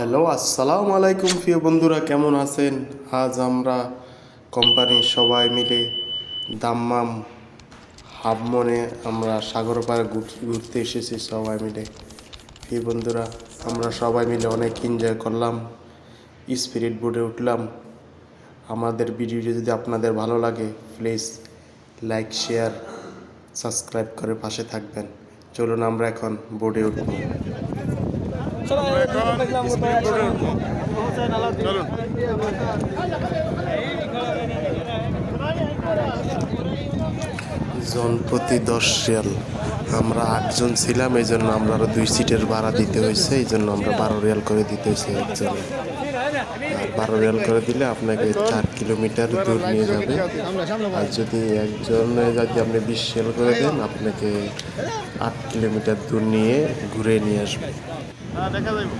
Hello, আসসালামু আলাইকুম প্রিয় বন্ধুরা, কেমন আছেন? আজ আমরা কোম্পানির সবাই মিলে দাম্মাম হাবমনে আমরা সাগর পাড়ে ঘুর- ঘুরতে এসেছি সবাই মিলে। প্রিয় বন্ধুরা, আমরা সবাই মিলে অনেক এনজয় করলাম স্পিরিট বোর্ডে উঠলাম। আমাদের ভিডিওটি যদি আপনাদের ভালো লাগে প্লিজ লাইক শেয়ার সাবস্ক্রাইব করে পাশে থাকবেন। চলুন আমরা এখন বোর্ডে উঠব। চলো এখন চলুন জনপ্রতি দশ রিয়াল আমরা আটজন ছিলাম এই জন্য আমরা আরও দুই সিটের ভাড়া দিতে হয়েছে এই জন্য আমরা বারো রিয়াল করে দিতে হয়েছে একজনে। আর বারো রিয়াল করে দিলে আপনাকে চার কিলোমিটার দূর নিয়ে যাবে। আর যদি একজনে যদি আপনি বিশ রিয়াল করে দেন, আপনাকে আট কিলোমিটার দূর নিয়ে ঘুরে নিয়ে আসবে। দেখা যাইব।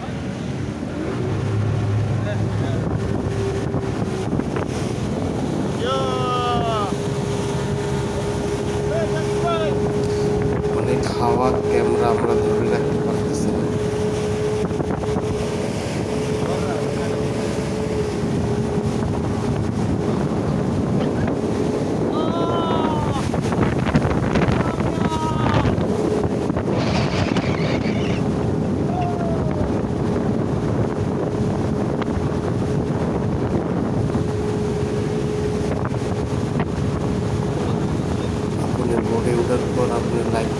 পাওয়ার ক্যামেরা আমরা ধরে রাখতে পারতেছি না। বোর্ডে ওঠার পর আপনার লাইভ